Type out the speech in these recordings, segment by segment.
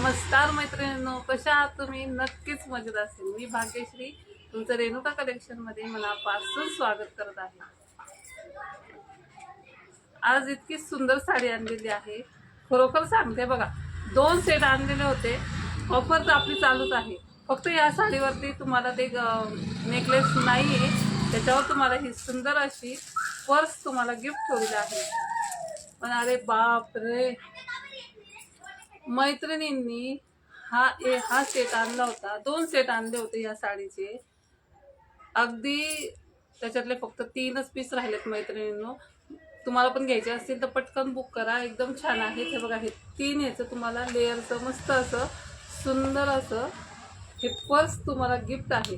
नमस्कार मैत्रिणींनो कशा आहात तुम्ही? नक्कीच मजेत असेल. मी भाग्यश्री तुमचं रेणुका कलेक्शनमध्ये मनापासून स्वागत करत आहे. आज इतकी सुंदर साडी आणलेली आहे. खरोखर सांगते बघा दोन सेट आणलेले होते. ऑफर तर आपली चालूच आहे. फक्त या साडीवरती तुम्हाला ते नेकलेस नाही आहे त्याच्यावर तुम्हाला ही सुंदर अशी पर्स तुम्हाला गिफ्ट ठेवलेली आहे. पण अरे बाप रे मैत्रिणींनी हा ए हा सेट आणला होता. दोन सेट आणले होते या साडीचे. अगदी त्याच्यातले फक्त तीनच पीस राहिलेत मैत्रिणींनो. तुम्हाला पण घ्यायचे असतील तर पटकन बुक करा. एकदम छान आहे हे बघा हे तीन ह्याचं तुम्हाला लेअरचं मस्त असं सुंदर असं हे पर्स तुम्हाला गिफ्ट आहे.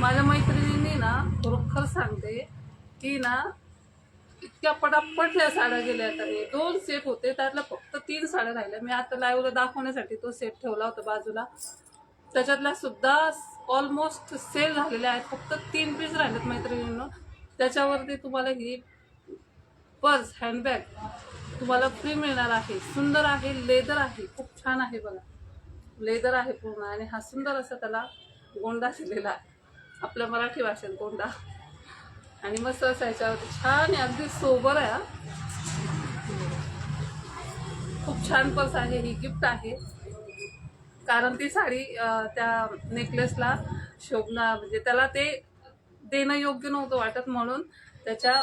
माझ्या मैत्रिणींनी ना खरोखर सांगते की ना इतक्या पटापट या साड्या गेल्या आता. हे दोन सेट होते त्यातल्या फक्त तीन साड्या राहिल्या. मी आता लाईव्हला दाखवण्यासाठी तो सेट ठेवला होता बाजूला. त्याच्यातल्या सुद्धा ऑलमोस्ट सेल झालेल्या आहेत. फक्त तीन पीस राहिलेत मैत्रिणींना. त्याच्यावरती तुम्हाला ही पर्स हँडबॅग तुम्हाला फ्री मिळणार आहे. सुंदर आहे लेदर आहे. खूप छान आहे बघा. लेदर आहे पूर्ण. आणि हा सुंदर असा त्याला गोंडा दिलेला आहे. आपल्या मराठी भाषेत गोंडा. आणि मस्त असं याच्यावर छान आहे. अगदी सोबर आहे खूप छान पर्स आहे. ही गिफ्ट आहे. कारण ती साडी त्या नेकलेसला शोभणार म्हणजे त्याला ते देणं योग्य नव्हतं वाटत. म्हणून त्याच्या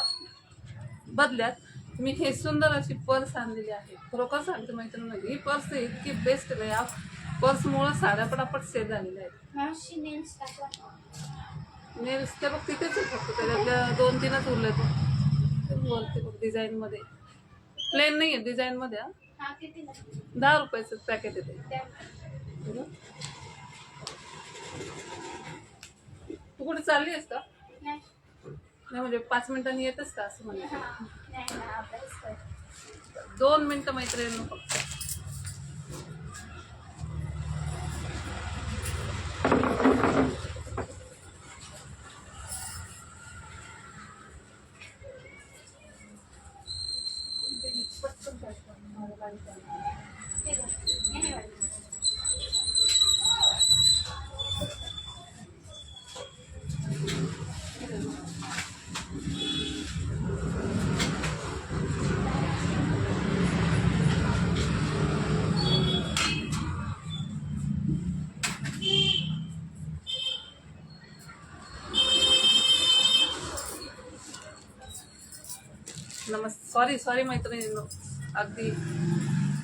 बदल्यात मी हे सुंदर अशी पर्स आणलेली आहे. खरोखर सांगते मैत्रिणी ही पर्स इतकी बेस्ट आहे. या पर्समुळं साड्या पटापट सेल झालेल्या आहेत. मावशी नेल्स टाकवा नेल्स ते बघ तिथेच फक्त त्याच्यातल्या दोन तीनच उरले तो वरती बघ डिझाईनमध्ये प्लेन नाही आहे डिझाईनमध्ये दहा रुपयाचं पॅकेट येते तू. कुठे चालली आहेस का? नाही. नाही म्हणजे पाच मिनिटांनी येतच का असं कर. दोन मिनिटं मैत्रिणी फक्त हे बघ, हे नाही वाटत. नमस् सॉरी सॉरी मैत्रिणींनो. अगदी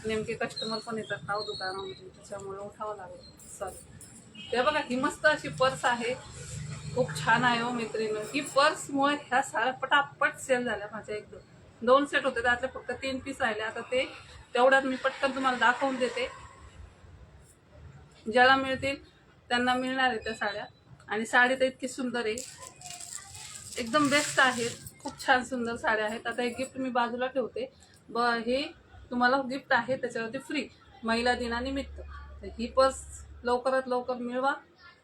नेमके कस्टमर पण येतात नाव हो दुकानामध्ये त्याच्यामुळे उठावं लागेल. सॉरी ते बघा ही मस्त अशी पर्स आहे. खूप छान आहे हो मैत्रिणी. ही पर्समुळे ह्या साड्या पटापट सेल झाल्या माझ्या एकदम. दोन सेट होते त्यातले फक्त तीन पीस राहिले. आता ते तेवढ्यात मी पटकन तुम्हाला दाखवून देते. ज्याला मिळतील त्यांना मिळणार आहे त्या साड्या. आणि साडी तर इतकी सुंदर आहे. एकदम बेस्ट आहेत खूप छान सुंदर साड्या आहेत. आता हे गिफ्ट मी बाजूला ठेवते. ब हे तुम्हाला गिफ्ट आहे त्याच्यावरती फ्री महिला दिनानिमित्त. तर ही पर्स लवकरात लवकर मिळवा.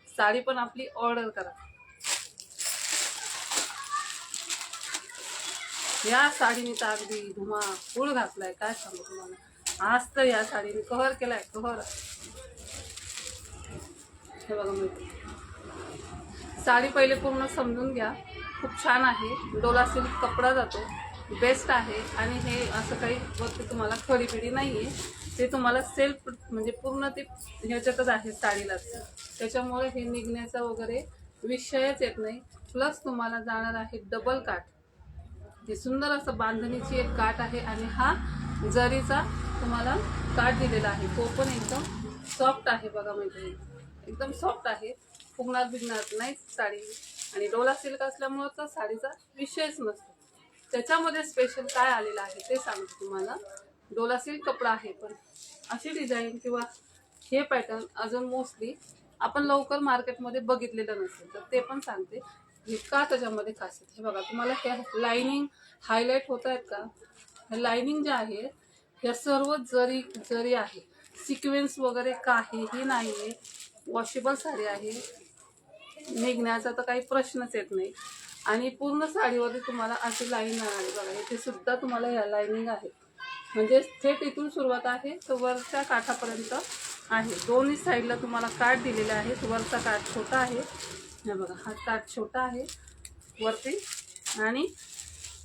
साडी पण आपली ऑर्डर करा. या साडीने तर अगदी धुमा फूळ घातलाय काय सांगू तुम्हाला. आज तर या साडीने कव्हर केलाय कव्हर हे बघा मिळते साडी पहिले पूर्ण समजून घ्या. खूप छान आहे. डोला सिल्क कपडा जातो. बेस्ट आहे. आणि हे असं काही वरती तुम्हाला खडीपिडी नाही आहे ते तुम्हाला सेल्फ म्हणजे पूर्ण ते ह्याच्यातच आहे साडीलाच. त्याच्यामुळे हे निघण्याचा वगैरे विषयच येत नाही. प्लस तुम्हाला जाणार आहे डबल काठ. हे सुंदर असं बांधणीची एक काठ आहे आणि हा जरीचा तुम्हाला काठ दिलेला आहे. तो पण एकदम सॉफ्ट आहे बघा मैत्रिणी एकदम सॉफ्ट आहे. फुगणार बिगणार नाही साडी. आणि डोला सिल्क असल्यामुळं तर साडीचा विषयच नसतो त्याच्यामध्ये स्पेशल काय आलेलं आहे ते सांगते तुम्हाला. डोला सिल्क कपडा आहे पण अशी डिझाईन किंवा हे पॅटर्न अजून मोस्टली आपण लवकर मार्केटमध्ये बघितलेलं नसेल तर ते पण सांगते. हे का त्याच्यामध्ये खासियत. हे बघा तुम्हाला ह्या लाईनिंग हायलाईट होत आहेत का? ह्या लाईनिंग ज्या आहे ह्या सर्व जरी जरी आहे सिक्वेन्स वगैरे काहीही नाही आहे वॉशेबल साडी आहे. निघण्याचा तर काही प्रश्नच येत नाही. आणि पूर्ण साडीवरती तुम्हाला अशी लाईन आहे बघा इथे सुद्धा तुम्हाला ह्या लाईनिंग आहे. म्हणजे थेट इथून सुरुवात आहे तर वरच्या काठापर्यंत आहे. दोन्ही साईडला तुम्हाला काठ दिलेला आहे वरचा काठ छोटा आहे. हे बघा हा काठ छोटा आहे वरती. आणि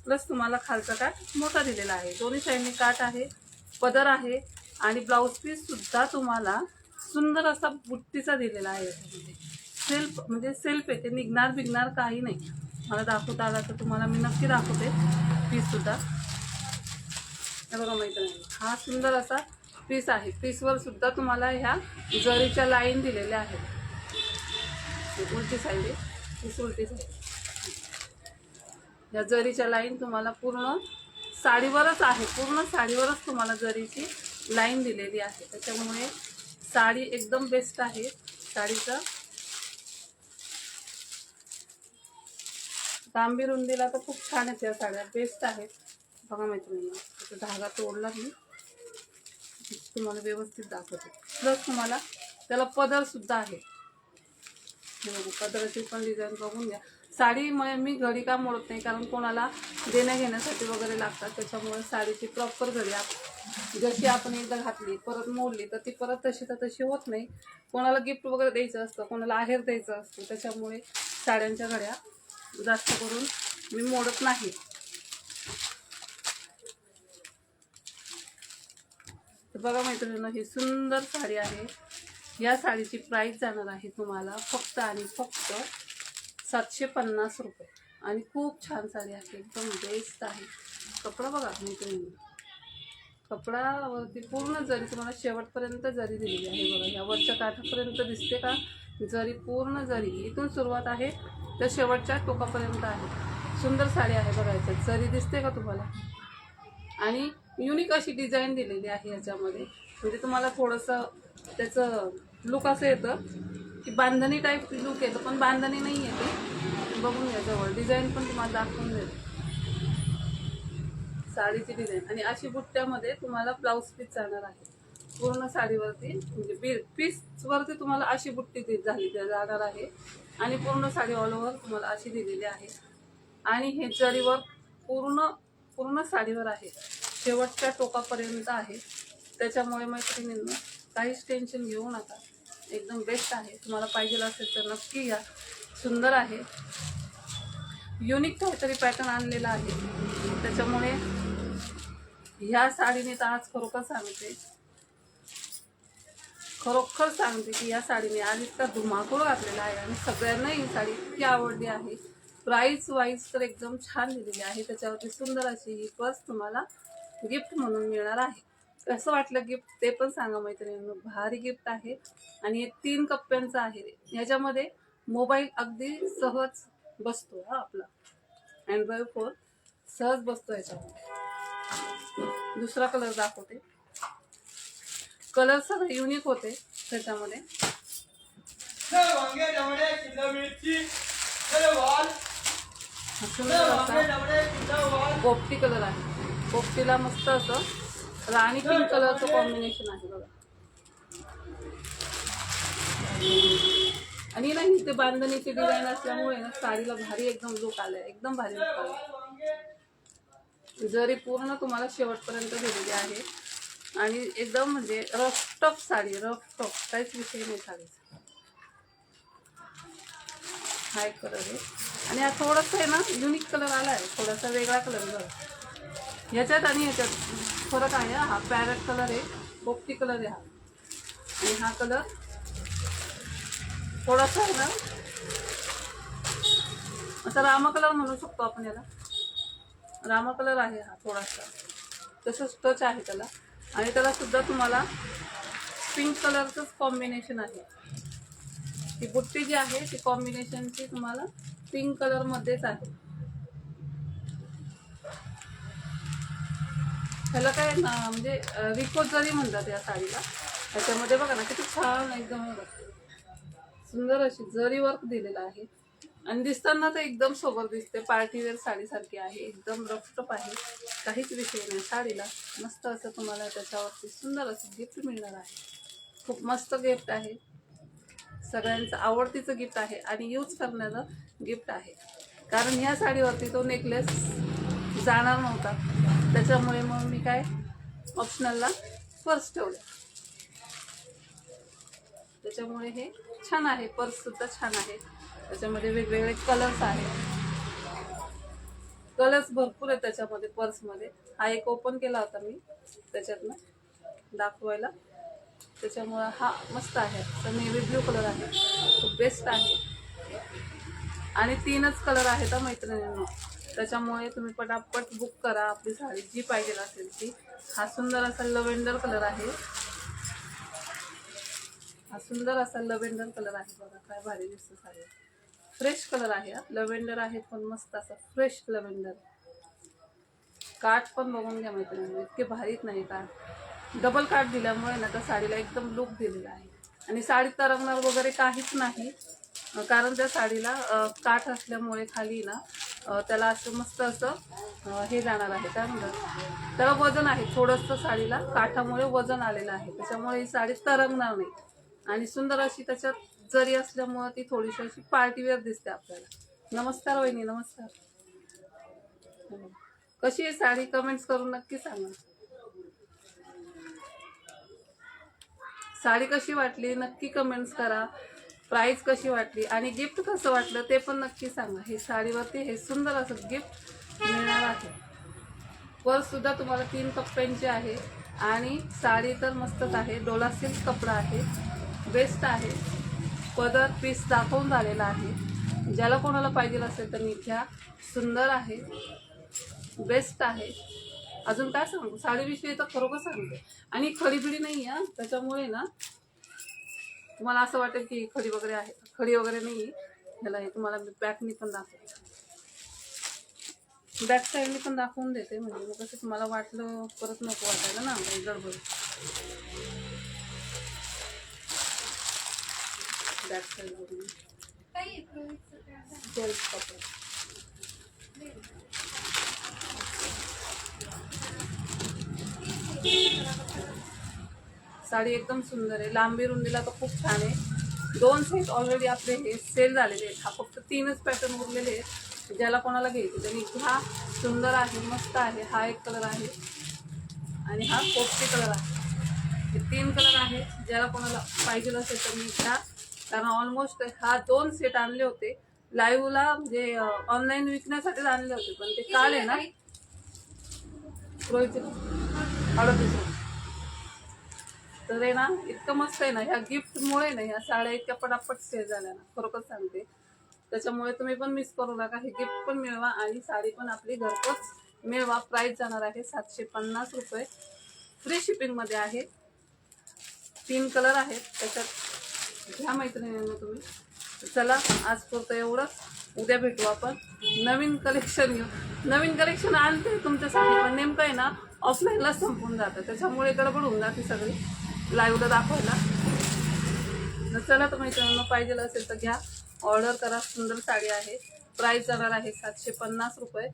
प्लस तुम्हाला खालचा काठ मोठा दिलेला आहे. दोन्ही साईडने काठ आहे पदर आहे. आणि ब्लाऊज पीस सुद्धा तुम्हाला सुंदर असा बुट्टीचा दिलेला आहे. सेल्फ म्हणजे सेल्फ आहे ते निघणार बिघणार काही नाही. मला दाखवता आला तर तुम्हाला मी नक्की दाखवते. पीससुद्धा हे बघा मैत्रिणी हा सुंदर असा पीस आहे. पीसवर सुद्धा तुम्हाला ह्या जरीच्या लाईन दिलेल्या आहेत. उलटी साईड आहे. पीस उलटी साईड या जरीच्या लाईन तुम्हाला पूर्ण साडीवरच आहे. पूर्ण साडीवरच तुम्हाला जरीची लाईन दिलेली आहे. त्याच्यामुळे साडी एकदम बेस्ट आहे. साडीचं लांबी रुंदीला तर खूप छान आहेत या साड्या. बेस्ट आहेत. बघा मैत्रिणी धागा तोडला मी. तुम्हाला व्यवस्थित दाखवते. प्लस तुम्हाला त्याला पदर सुद्धा आहे. पदराची पण डिझाईन बघून घ्या. साडी मी घडी का मोडत नाही कारण कोणाला देण्या घेण्यासाठी वगैरे लागतात. त्याच्यामुळे साडीची प्रॉपर घडी जशी आपण एकदा घातली परत मोडली तर ती परत तशी तर तशी होत नाही. कोणाला गिफ्ट वगैरे द्यायचं असतं कोणाला आहेर द्यायचं असतं त्याच्यामुळे साड्यांच्या घड्या जास्त करून मी मोडत नाही. बघा मैत्रिणींनो ही सुंदर साडी आहे. या साडीची प्राईस जाणार आहे तुम्हाला फक्त आणि फक्त सातशे पन्नास रुपये. आणि खूप छान साडी आहे एकदम बेस्ट आहे. कपडा बघा मैत्रिणी. कपडावरती पूर्ण जरी तुम्हाला शेवटपर्यंत जरी दिलेली आहे बघा या वरच्या काठापर्यंत दिसते का? जरी पूर्ण जरी. इथून सुरुवात आहे तर शेवटच्या टोकापर्यंत आहे. सुंदर साडी आहे बघा याच्यात. जरी दिसते का तुम्हाला? आणि युनिक अशी डिझाईन दिलेली आहे याच्यामध्ये. म्हणजे तुम्हाला थोडंसं त्याचं लुक असं येतं की बांधणी टाईप लुक येतं पण बांधणी नाही येते बघून घ्या जवळ. डिझाईन पण तुम्हाला दाखवून देते साडीची डिझाईन आणि अशी बुट्ट्यामध्ये तुम्हाला ब्लाऊज पीस जाणार आहे. पूर्ण साडीवरती म्हणजे बी पीसवरती तुम्हाला अशी बुट्टी दि- झाली जाणार आहे. आणि पूर्ण साडी ऑल ओव्हर तुम्हाला अशी दिलेली आहे. आणि हे जरीवर पूर्ण पूर्ण साडीवर आहे. शेवटच्या टोकापर्यंत आहे. त्याच्यामुळे मैत्रिणींना काहीच टेन्शन घेऊ नका. एकदम बेस्ट आहे. तुम्हाला पाहिजे असेल तर नक्की घ्या सुंदर आहे. युनिक काहीतरी पॅटर्न आणलेला आहे. त्याच्यामुळे ह्या साडीने तर आज खरोखर सांगते. खरोखर सांगते की या साडीने आज इतका धुमाकूळ घातलेला आहे आणि सगळ्यांना ही साडी इतकी आवडली आहे. प्राईस वाईज तर एकदम छान दिलेली आहे. त्याच्यावरती सुंदर अशी ही पर्स तुम्हाला गिफ्ट म्हणून मिळणार आहे. कसं वाटलं गिफ्ट ते पण सांगा मैत्रिणींनो. भारी गिफ्ट आहे आणि हे तीन कप्प्यांचं आहे. याच्यामध्ये मोबाईल अगदी सहज बसतो हा आपला. अँड्रॉइड फोन सहज बसतो याच्यामध्ये. दुसरा कलर दाखवते. कलर सगळे युनिक होते त्याच्यामध्ये. पोपटी कलर आहे. पोपटीला मस्त असं राणी पिंक कलरचं कॉम्बिनेशन आहे बघा. आणि नाही ते बांधणीची डिझाईन असल्यामुळे ना साडीला भारी एकदम लुक आलाय. एकदम भारी लुक आलाय. जरी पूर्ण तुम्हाला शेवटपर्यंत दिलेली आहे आणि एकदम म्हणजे rough top sari rough top काहीच विषय नाही साडीचा. हा एक कलर आहे. आणि हा थोडासा आहे ना युनिक कलर आला आहे. थोडासा वेगळा कलर झाला. ह्याच्यात आणि ह्याच्यात फरक आहे हा. पॅरट कलर आहे पोपटी कलर आहे हा. आणि हा कलर थोडासा आहे ना असा रामा कलर म्हणू शकतो आपण याला. रामा कलर आहे हा थोडासा. तसंच टच आहे त्याला. आणि त्याला सुद्धा तुम्हाला पिंक कलरचंच कॉम्बिनेशन आहे. ती बुट्टी जी आहे ती कॉम्बिनेशनची तुम्हाला पिंक कलरमध्येच आहे. ह्याला काय ना म्हणजे रिको जरी म्हणतात या साडीला त्याच्यामध्ये बघा ना किती छान एकदम सुंदर अशी जरी वर्क दिलेलं आहे. आणि दिसताना तर एकदम सोबर दिसते. पार्टीवेअर साडीसारखी आहे. एकदम रफटप आहे. काहीच विषय नाही. साडीला मस्त असं तुम्हाला त्याच्यावरती सुंदर असं गिफ्ट मिळणार आहे. खूप मस्त गिफ्ट आहे. सगळ्यांचं आवडतीचं गिफ्ट आहे आणि यूज करण्याचं गिफ्ट आहे. कारण ह्या साडीवरती तो नेकलेस जाणार नव्हता. त्याच्यामुळे मग मी काय ऑप्शनलला पर्स ठेवले. त्याच्यामुळे हे छान आहे. पर्ससुद्धा छान आहे. त्याच्यामध्ये वेगवेगळे कलर्स आहेत. कलर्स भरपूर आहेत त्याच्यामध्ये पर्समध्ये. हा एक ओपन केला होता मी त्याच्यातनं दाखवायला. त्याच्यामुळं हा मस्त आहे. तर नेव्ही ब्ल्यू कलर आहे. तो बेस्ट आहे. आणि तीनच कलर आहेत मैत्रिणींना. त्याच्यामुळे तुम्ही पटापट बुक करा. आपली साडी जी पाहिजे असेल ती. हा सुंदर असा लव्हेंडर कलर आहे. हा सुंदर असा लव्हेंडर कलर आहे. बघा काय भारी दिसतो साडी. फ्रेश कलर आहे लव्हेंडर आहे पण मस्त असा फ्रेश लव्हेंडर काठ पण बघून घ्या मैत्रिणी इतके भारीत नाही काठ डबल काठ दिल्यामुळे ना त्या साडीला एकदम लुक दिलेला आहे. आणि साडी तरंगणार वगैरे काहीच नाही. कारण त्या साडीला काठ असल्यामुळे खाली ना त्याला असं मस्त असं हे जाणार आहे. काय म्हणतात? त्याला वजन आहे थोडंसं साडीला. काठामुळे वजन आलेलं आहे. त्याच्यामुळे ही साडी तरंगणार नाही. आणि सुंदर अशी त्याच्यात जरी असल्यामुळं ती थोडीशी अशी पार्टीवेअर दिसते आपल्याला. नमस्कार वहिनी नमस्कार. कशी आहे साडी? कमेंट्स करून नक्की सांगा. साडी कशी वाटली? नक्की कमेंट्स करा. प्राईस कशी वाटली? आणि गिफ्ट कसं वाटलं ते पण नक्की सांगा. हे साडीवरती हे सुंदर असं गिफ्ट मिळणार आहे. पर्स सुद्धा तुम्हाला तीन कप्प्यांची आहे. आणि साडी तर मस्तच आहे. डोला सिल्क कपडा आहे. बेस्ट आहे. पदर पीस दाखवून झालेला आहे. ज्याला कोणाला पाहिजे असेल तर मी घ्या सुंदर आहे बेस्ट आहे. अजून काय सांगू? साडीविषयी तर खरोखर सांगते. आणि खडीबिडी नाही आहे त्याच्यामुळे ना तुम्हाला असं वाटेल की खडी वगैरे आहे. खडी वगैरे नाही ह्याला हे तुम्हाला मी बॅकनी पण दाखवते. बॅक साईडनी पण दाखवून देते. म्हणजे मग कसं तुम्हाला वाटलं परत नको वाटायला ना गडबड. साडी एकदम सुंदर आहे. लांबी रुंदीला तर खूप छान आहे. दोन सेट ऑलरेडी आपले हे सेल झालेले आहेत. हा फक्त तीनच पॅटर्न उरलेले आहेत. ज्याला कोणाला घ्यायचे त्यांनी हा सुंदर आहे मस्त आहे. हा एक कलर आहे. आणि हा पोपटी कलर आहे. हे तीन कलर आहेत ज्याला कोणाला पाहिजे असेल तर मी त्या कारण ऑलमोस्ट हा दोन सेट आणले होते. लाईव्हला म्हणजे ऑनलाईन विकण्यासाठीच आणले होते पण ते काल आहे ना? रोहित तर आहे ना इतकं मस्त आहे ना ह्या गिफ्टमुळे ना ह्या साड्या इतक्या पटापट सेल झाल्या ना. खरोखर सांगते. त्याच्यामुळे तुम्ही पण मिस करू नका. हे गिफ्ट पण मिळवा आणि साडी पण आपली घरपोच मिळवा. प्राईस जाणार आहे सातशे पन्नास रुपये. फ्री शिपिंगमध्ये आहे. तीन कलर आहेत त्याच्यात घ्या मैत्रिणींना तुम्ही. चला आज पुरतं एवढंच उद्या भेटू आपण. नवीन कलेक्शन घेऊ नवीन कलेक्शन आणते तुमच्यासाठी पण नेमकं आहे ना ऑफलाईनला संपून जातं. त्याच्यामुळे गडबड होऊन जाते सगळी. लाईव्हला दाखवायला. चला तर मैत्रिणींना पाहिजे असेल तर घ्या. ऑर्डर करा. सुंदर साडी आहे. प्राईस जाणार आहे सातशे पन्नास रुपये.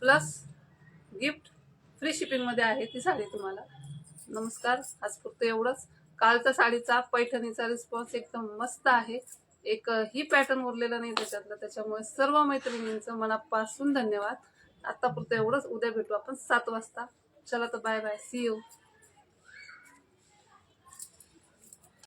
प्लस गिफ्ट फ्री शिपिंगमध्ये आहे ती साडी तुम्हाला. नमस्कार. आज फक्त एवढंच. कालचा साडीचा पैठणीचा रिस्पॉन्स एकदम मस्त आहे. एक ही पॅटर्न उरलेलं नाही त्याच्यातलं. त्याच्यामुळे सर्व मैत्रिणींचं मनापासून धन्यवाद. आत्तापुरतं एवढंच. उद्या भेटू आपण सात वाजता. चला तर बाय बाय सी यू